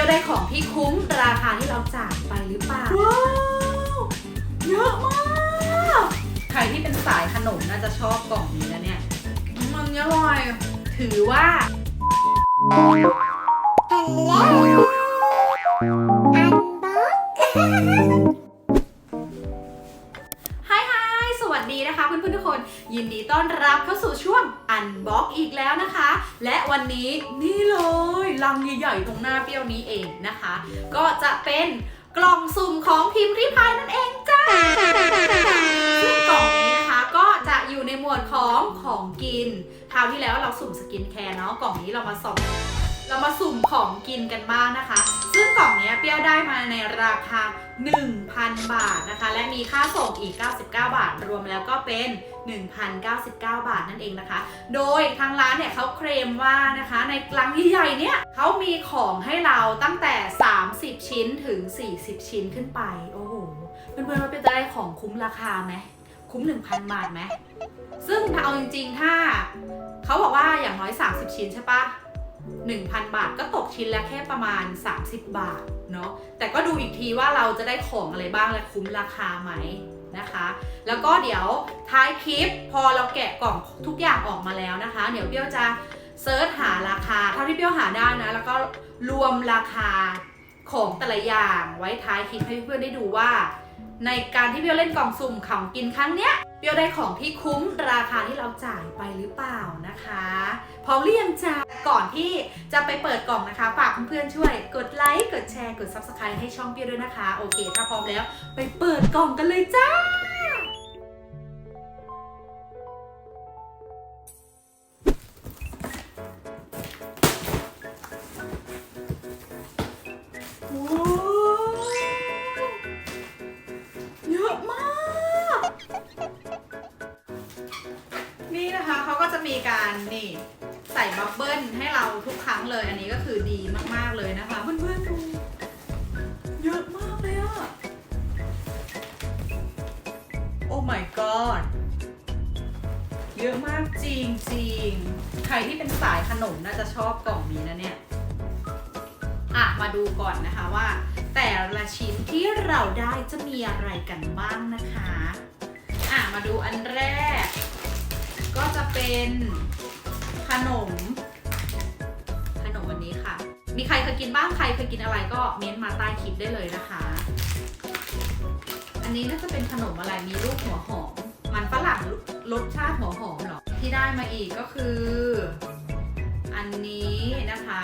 ยวได้ของที่คุ้มราคาที่เราจ่ายไปหรือเปล่า ว้าวเยอะมาก ใครที่เป็นสายขนมน่าจะชอบกล่องนี้นะเนี่ย มันอร่อย ถือว่าฮ ยินดีต้อนรับเข้าสู่ช่วงอันบ็อกอีกแล้วนะคะ และวันนี้นี่เลยลังใหญ่ๆตรงหน้าเปรี้ยวนี้เองนะคะ ก็จะเป็นกล่องสุ่มของพิมพ์ริพายนั่นเองจ้าซึ่งกล่องนี้นะคะก็จะอยู่ในหมวดของของกินคราวที่แล้วเราสุ่มสกินแคร์เนาะกล่องนี้เรามาส่องเรามาสุ่มของกินกันบ้างนะคะ ซึ่งกล่องนี้เปรี้ยวได้มาในราคา 1,000 บาทนะคะ และมีค่าส่งอีก 99 บาท รวมแล้วก็เป็น 1,099 บาทนั่นเองนะคะ โดยทางร้านเนี่ยเขาเคลมว่านะคะ ในกลังใหญ่ๆเนี่ยเขามีของให้เราตั้งแต่ 30 ชิ้นถึง 40 ชิ้นขึ้นไป โอ้โห เพื่อนๆว่าเป็นจะได้ของคุ้มราคาไหมคุ้ม 1,000 บาทไหม ซึ่งถ้าเอาจริงๆ ถ้าเขาบอกว่าอย่างน้อย 30 ชิ้นใช่ปะ1,000 บาทก็ตกชิ้นละแค่ประมาณ 30 บาทเนาะ แต่ก็ดูอีกทีว่าเราจะได้ของอะไรบ้างและคุ้มราคาไหม นะคะ แล้วก็เดี๋ยวท้ายคลิปพอเราแกะกล่องทุกอย่างออกมาแล้วนะคะ เดี๋ยวเปี้ยวจะเซิร์ชหาราคาเท่าที่เปี้ยวหาได้นะแล้วก็รวมราคาของแต่ละอย่างไว้ท้ายคลิปให้เพื่อนๆได้ดูว่า ในการที่เปียวเล่นกล่องสุ่มของกินครั้งเนี้ย เปียวได้ของที่คุ้มราคาที่เราจ่ายไปหรือเปล่านะคะ พร้อมหรือยังจ้าก่อนที่จะไปเปิดกล่องนะคะ ฝากเพื่อนๆช่วย กดไลค์ กดแชร์ กด subscribe ให้ช่องเปียวด้วยนะคะ โอเค ถ้าพร้อมแล้ว ไปเปิดกล่องกันเลยจ้า มาดูก่อนนะคะว่า แต่ละชิ้นที่เราได้จะมีอะไรกันบ้างนะคะ อะมาดูอันแรก ก็จะเป็นขนม ขนมวันนี้ค่ะ มีใครเคยกินบ้างใครเคยกินอะไรก็เม้นต์มาใต้คลิปได้เลยนะคะ อันนี้น่าจะเป็นขนมอะไรมีรูปหัวหอมมันฝรั่งรสชาติหัวหอมเหรอที่ได้มาอีกก็คือ อันนี้นะคะ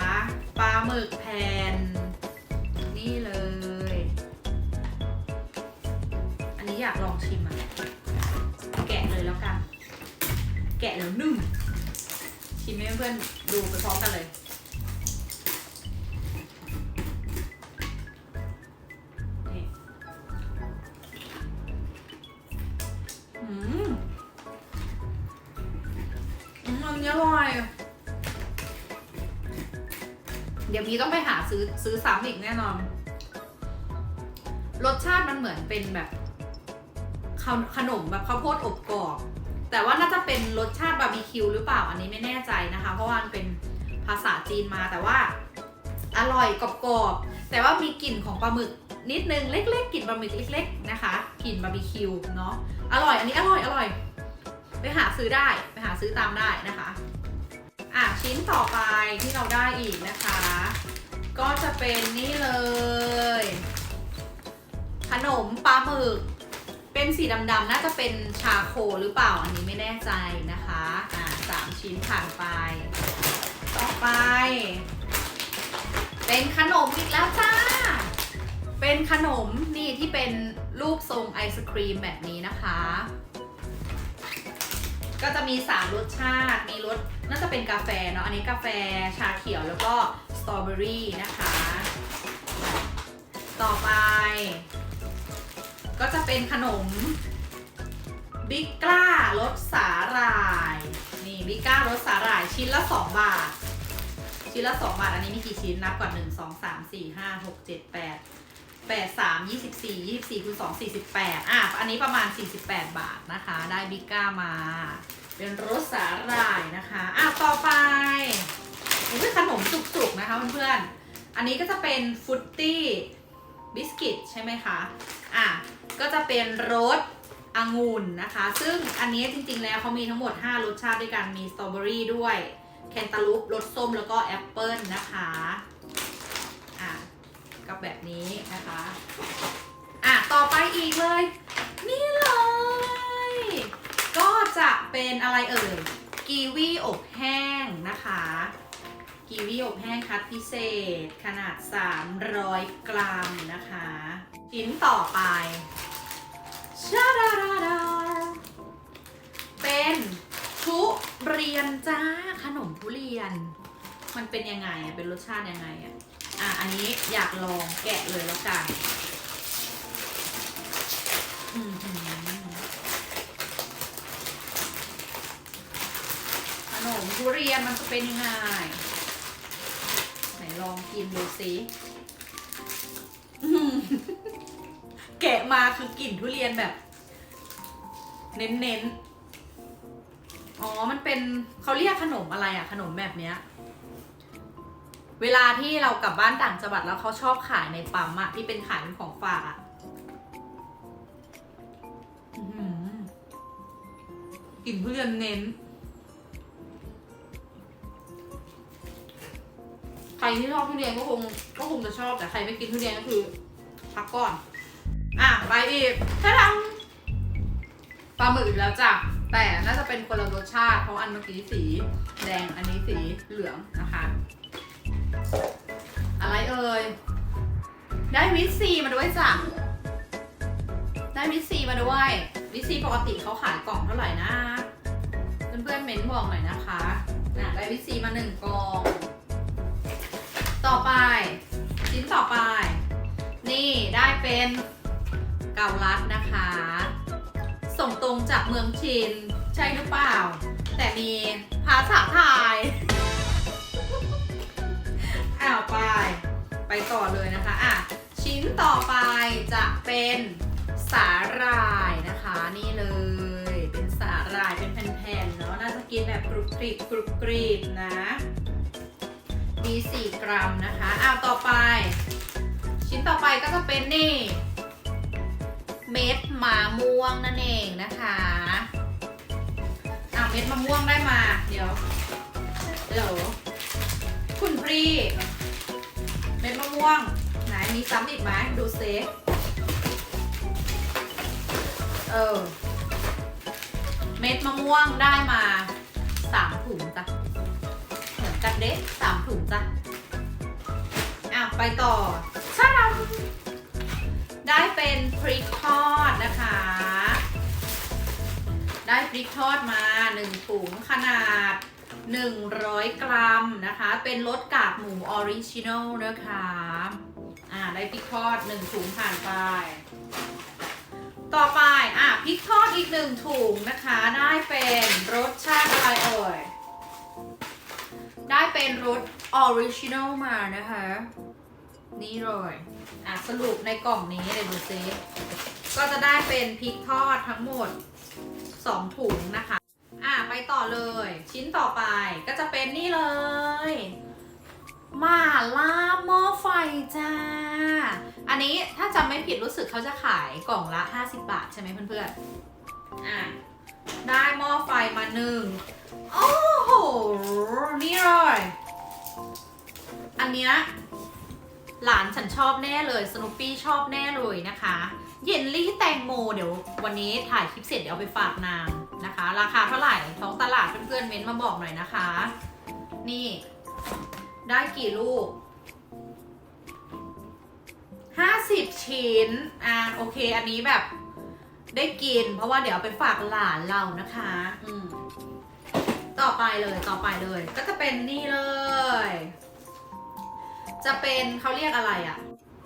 ปลาหมึกแผ่นนี่เลย อันนี้อยากลองชิมอะ แกะเลยแล้วกัน แกะแล้วนึ่งชิมให้เพื่อนๆดูไปพร้อมกันเลย เดี๋ยวพี่ต้องไปหาซื้อซื้อซ้ำอีกแน่นอน รสชาติมันเหมือนเป็นแบบขนขนมแบบข้าวโพดอบกรอบ แต่ว่าน่าจะเป็นรสชาติบาร์บีคิวหรือเปล่าอันนี้ไม่แน่ใจนะคะ เพราะว่ามันเป็นภาษาจีนมาแต่ว่าอร่อยกรอบๆแต่ว่ามีกลิ่นของปลาหมึกนิดนึงเล็กๆกลิ่นปลาหมึกเล็กๆนะคะกลิ่นบาร์บีคิวเนาะอร่อยอันนี้อร่อยอร่อย ไปหาซื้อได้ไปหาซื้อตามได้นะคะ อะชิ้นต่อไป ที่เราได้อีกนะคะ ก็จะเป็นนี่เลย ขนมปลาหมึก เป็นสีดำๆน่าจะเป็นชาโคหรือเปล่าอันนี้ไม่แน่ใจนะคะอะสามชิ้นผ่านไป ต่อไป เป็นขนมอีกแล้วจ้า เป็นขนมนี่ที่เป็นรูปทรงไอศครีมแบบนี้นะคะ ก็จะมี 3 รสชาติ มีรส น่าจะเป็นกาแฟเนาะ อันนี้กาแฟชาเขียวแล้วก็สตรอเบอรี่นะคะ ต่อไป ก็จะเป็นขนมบิ๊กกล้ารสสาหร่าย นี่บิ๊กกล้ารสสาหร่ายชิ้นละ 2 บาท ชิ้นละ 2 บาท อันนี้มีกี่ชิ้นนับก่อน 1 2 3 4 5 6 7 8 8 3 24 24คูณ2 48 อะ อันนี้ประมาณ 48 บาทนะคะ ได้บิ๊กก้ามา เป็นรสสาหร่ายนะคะอะต่อไปนี่คือขนมสุกๆนะคะเพื่อนๆอันนี้ก็จะเป็นฟุตตี้บิสกิตใช่ไหมคะอะก็จะเป็นรสองุ่นนะคะ ซึ่งอันนี้จริงๆแล้วเขามีทั้งหมด 5 รสชาติด้วยกันมีสตรอเบอรี่ด้วยแคนตาลูปรสส้มแล้วก็แอปเปิลนะคะอะกับแบบนี้นะคะ อะ ต่อไปอีกเลย นี่เลย จะเป็นอะไรเอ่ยกีวีอบแห้งนะคะกีวีอบแห้งคัดพิเศษ ขนาด 300 กรัมนะคะ ชิ้นต่อไปชาดาดาดาเป็นทุเรียนจ้าขนมทุเรียน มันเป็นยังไงอะ เป็นรสชาติยังไงอะ อะ อันนี้อยากลองแกะเลยแล้วกัน อืม ทุเรียนมันจะเป็นยังไงไหนลองกินดูสิอื้อหือแกะมาคือกลิ่นทุเรียนแบบ เน้นๆ อ๋อ มันเป็นเขาเรียกขนมอะไรอะขนมแบบเนี้ย เวลาที่เรากลับบ้านต่างจังหวัดแล้วเขาชอบขายในปั๊มอะที่เป็นขายเป็นของฝากอะอื้อหือกลิ่นทุเรียนเน้น ที่ชอบทุเรียนก็คงก็คงจะชอบแต่ใครไม่กินทุเรียนก็คือพักก่อน อะไปอีกถ้าทำปลาหมึกอีกแล้วจ้ะแต่น่าจะเป็นคนละรสชาติเพราะอันเมื่อกี้สีแดงอันนี้สีเหลืองนะคะ อะไรเอ่ยได้วิตซีมาด้วยจ้ะได้วิตซีมาด้วยวิตซีปกติเขาขายกล่องเท่าไหร่นะเพื่อนๆเม้นบอกหน่อยนะคะนะได้วิตซีมาหนึ่งกล่อง ต่อไป ชิ้นต่อไป นี่ได้เป็นเกาลัดนะคะ ส่งตรงจากเมืองชินใช่หรือเปล่า แต่มีภาษาไทยอ้าวไป ไปต่อเลยนะคะอะชิ้นต่อไปจะเป็นสาหร่ายนะคะนี่เลย เป็นสาหร่ายเป็นแผ่นๆเนาะน่าจะกินแบบกรุบกริบกรุบกริบนะ มี4กรัมนะคะอ้าวต่อไป ชิ้นต่อไปก็จะเป็นนี่ เม็ดมะม่วงนั่นเองนะคะอ้าวเม็ดมะม่วงได้มา เดี๋ยว เดี๋ยว คุณพรีเม็ดมะม่วง ไหนมีซ้ำอีกไหมดูเซฟเออ เม็ดมะม่วงได้มาสามถุง เอนกันเด็สามถุงจ้ะอะไปต่อชาดำได้เป็นพริกทอดนะคะ ได้พริกทอดมาหนึ่งถุงขนาด 100 กรัมนะคะ เป็นรสกากหมูออริจินอลนะคะอ่าได้พริกทอดหนึ่งถุงผ่านไป ต่อไปอะพริกทอดอีกหนึ่งถุงนะคะ ได้เป็นร เป็นรสออริจินอลมานะคะ นี่เลย อะ สรุปในกล่องนี้เลยดูซิก็จะได้เป็นพริกทอดทั้งหมด 2 ถุงนะคะ อะ ไปต่อเลย ชิ้นต่อไปก็จะเป็นนี่เลยหมาล่าหม้อไฟจ้า อันนี้ถ้าจำไม่ผิดรู้สึกเขาจะขายกล่องละ 50 บาทใช่ไหมเพื่อนๆ อะ ได้หม้อไฟมาหนึ่ง ยหลานฉันชอบแน่เลยสนุปปี้ชอบแน่เลยนะคะ เยลลี่แตงโมเดี๋ยววันนี้ถ่ายคลิปเสร็จเดี๋ยวเอาไปฝากนางนะคะ ราคาเท่าไหร่ท้องตลาดเพื่อนๆเม้นต์มาบอกหน่อยนะคะ นี่ ได้กี่ลูก50ชิ้น อะโอเค อันนี้แบบได้กิน เพราะว่าเดี๋ยวเอาไปฝากหลานเรานะคะ อืมต่อไปเลยต่อไปเลย ก็จะเป็นนี่เลย จะเป็นเขาเรียกอะไรอะ่ะ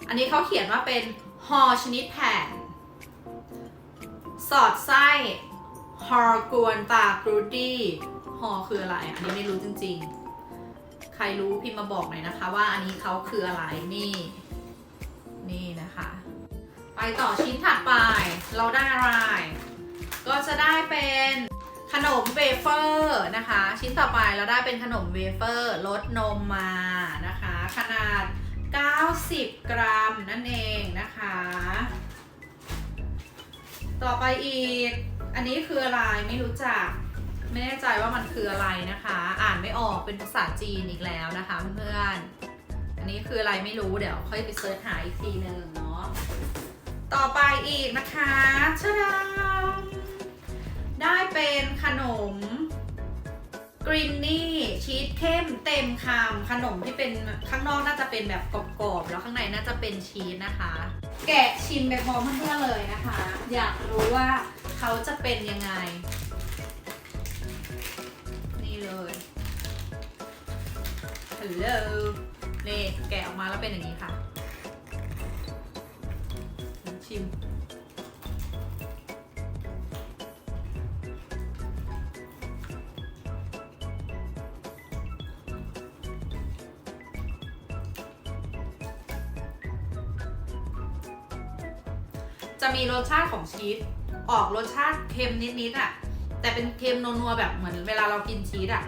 อันนี้เขาเขียนว่าเป็นฮอชนิดแผ่น สอดไส้ฮอร์กวนตากรูดี้ฮอคืออะไรอะอันนี้ไม่รู้จริงๆ ใครรู้พิมพ์มาบอกหน่อยนะคะ ว่าอันนี้เขาคืออะไรนี่ นี่นะคะ ไปต่อชิ้นถัดไป เราได้อะไร ก็จะได้เป็น ขนมเวเฟอร์นะคะ ชิ้นต่อไปเราได้เป็นขนมเวเฟอร์รสนมมานะคะ ขนาด 90 กรัมนั่นเองนะคะ ต่อไปอีก อันนี้คืออะไรไม่รู้จัก ไม่แน่ใจว่ามันคืออะไรนะคะ อ่านไม่ออกเป็นภาษาจีนอีกแล้วนะคะเพื่อนอันนี้คืออะไรไม่รู้เดี๋ยวค่อยไปเสิร์ชหาอีกทีหนึ่งเนาะต่อไปอีกนะคะชะดาได้เป็น นมกรีนนี่ชีสเข้มเต็มคำขนมที่เป็นข้างนอกน่าจะเป็นแบบกรอบๆแล้วข้างในน่าจะเป็นชีสนะคะ แกะชิมไปพร้อมเพื่อนๆเลยนะคะ อยากรู้ว่าเขาจะเป็นยังไง นี่เลยฮัลโหลนี่แกะออกมาแล้วเป็นอย่างนี้ค่ะ ชิม จะมีรสชาติของชีสออกรสชาติเค็มนิดๆอะ แต่เป็นเค็มนัวๆแบบเหมือนเวลาเรากินชีสอะ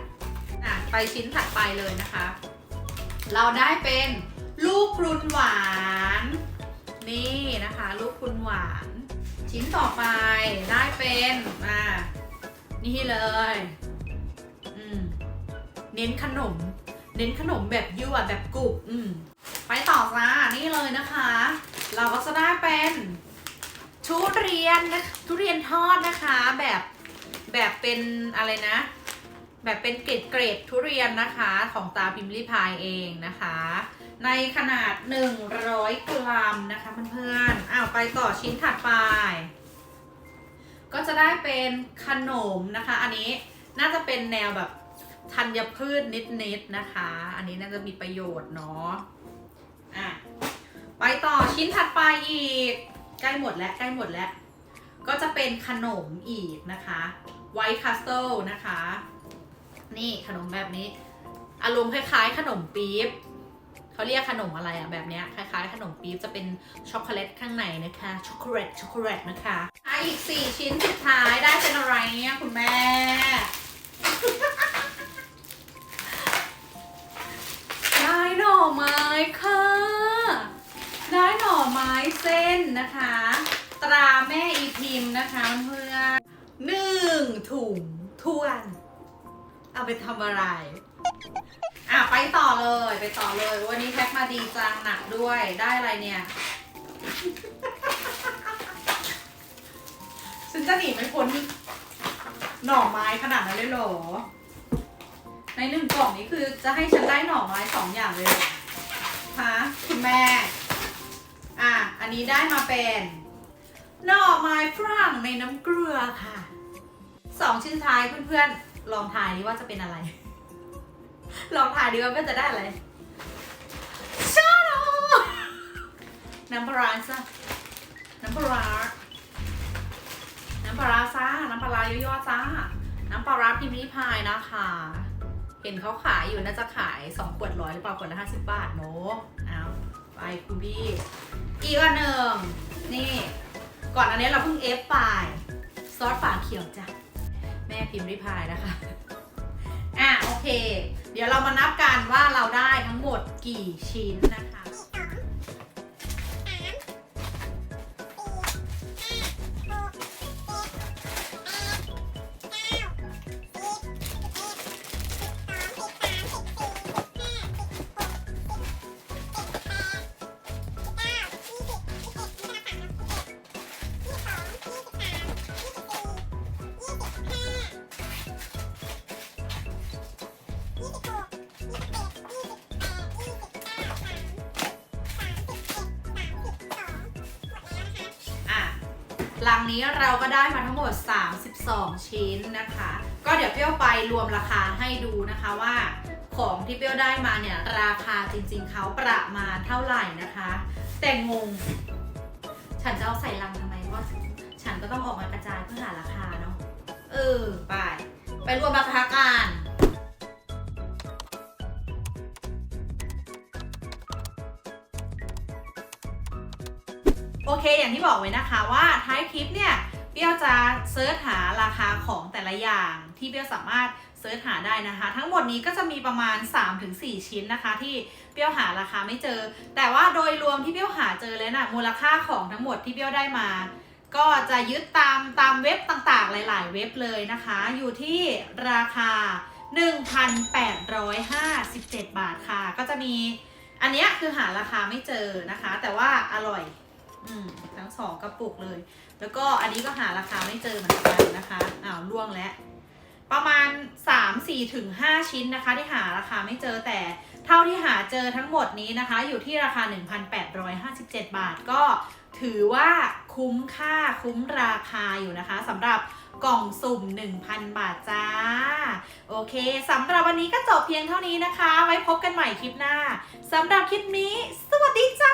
อะไปชิ้นถัดไปเลยนะคะ เราได้เป็นลูกพรุนหวาน นี่นะคะ ลูกพรุนหวาน ชิ้นต่อไปได้เป็นอ่านี่เลยอืมเน้นขนม เน้นขนมแบบยั่วแบบกรุบอืมไปต่อจ้านี่เลยนะคะ เราก็จะได้เป็น ทุเรียนนะทุเรียนทอดนะคะแบบแบบเป็นอะไรนะ แบบเป็นเกรดเกรดทุเรียนนะคะของตาพิมพ์ลิพายเองนะคะ ในขนาด 100 กรัมนะคะเพื่อนๆอ้าวไปต่อชิ้นถัดไป ก็จะได้เป็นขนมนะคะ อันนี้น่าจะเป็นแนวแบบธัญพืชนิดๆนะคะ อันนี้น่าจะมีประโยชน์เนาะอะไปต่อชิ้นถัดไปอีก ใกล้หมดแล้วใกล้หมดแล้ว ก็จะเป็นขนมอีกนะคะไวท์คัสเตลนะคะ นี่ขนมแบบนี้ อารมณ์คล้ายๆ ขนมปี๊บเขาเรียกขนมอะไรอะแบบเนี้ยคล้ายๆ ขนมปี๊บจะเป็นช็อกโกแลตข้างในนะคะช็อกโกแลตช็อกโกแลตนะคะอะอีก 4 ชิ้นสุดท้ายได้เป็นอะไรเนี่ยคุณแม่ ม้เส้นนะคะ ตราแม่อีพิมพ์นะคะเพื่อนหนึ่งถุงทวน เอาไปทำอะไร อะไปต่อเลยไปต่อเลย วันนี้แพ็คมาดีจังหนักด้วยได้อะไรเนี่ย ฉันจะหนีไม่พ้นหน่อไม้ขนาดนั้นเลยเหรอ ในหนึ่งกล่องนี้คือจะให้ฉันได้หน่อไม้สองอย่างเลยฮะคุณแม่ อันนี้ได้มาเป็นหน่อไม้ฝรั่งในน้ำเกลือค่ะสองชิ้นท้ายเพื่อนๆ ลองทายดิว่าจะเป็นอะไร ลองทายดิว่าจะได้อะไรชาโนน้ำปลาร้าจ้ะน้ำปลาน้ำปลาซ่าน้ำปลาย่อๆจ้าน้ำปลาพิมพ์ริพายนะคะ เห็นเขาขายอยู่น่าจะขาย 2 ขวดร้อยหรือเปล่าขวดละ 50 บาทเนอะเอาไปคุณพี่ อีกอันหนึ่งนี่ ก่อนอันนี้เราเพิ่งเอฟไปซอสฝาเขียวจ้ะ แม่พิมพ์ริพายนะคะ อะ โอเค เดี๋ยวเรามานับกันว่าเราได้ทั้งหมดกี่ชิ้นนะคะอะ ลังนี้เราก็ได้มาทั้งหมด 32 ชิ้นนะคะ ก็เดี๋ยวเปรี้ยวไปรวมราคาให้ดูนะคะว่าของที่เปรี้ยวได้มาเนี่ยราคาจริงๆเขาประมาณเท่าไหร่นะคะ แต่งง ฉันจะเอาใส่ลังทำไมเพราะฉันก็ต้องออกมากระจายเพื่อหาราคาเนาะเออไป ไปรวมราคากัน อเค อย่างที่บอกไว้นะคะว่าท้ายคลิปเนี่ยเปรี้ยวจะเซิร์ชหาราคาของแต่ละอย่าง ที่เปรี้ยวสามารถเซิร์ชหาได้นะคะ ทั้งหมดนี้ก็จะมีประมาณ 3-4 ชิ้นนะคะ ที่เปรี้ยวหาราคาไม่เจอ แต่ว่าโดยรวมที่เปรี้ยวหาเจอแล้วนะ่ะมูลค่าของทั้งหมดที่เปรี้ยวได้มา ก็จะยึดตามตามเว็บต่างๆ หลาย ๆ เว็บเลยนะคะ อยู่ที่ราคา 1,857 บาทค่ะ ก็จะมีอันนี้คือหาราคาไม่เจอนะคะ แต่ว่าอร่อย อืมทั้งสองกระปุกเลย แล้วก็อันนี้ก็หาราคาไม่เจอเหมือนกันนะคะอ้าวล่วงแล้ว ประมาณ 3 4ถึง5ชิ้นนะคะ ที่หาราคาไม่เจอแต่เท่าที่หาเจอทั้งหมดนี้นะคะ อยู่ที่ราคา 1,857 บาท ก็ถือว่าคุ้มค่าคุ้มราคาอยู่นะคะสำหรับกล่องสุ่ม 1,000 บาทจ้า โอเคสำหรับวันนี้ก็จบเพียงเท่านี้นะคะ ไว้พบกันใหม่คลิปหน้าสำหรับคลิปนี้ สวัสดีจ้า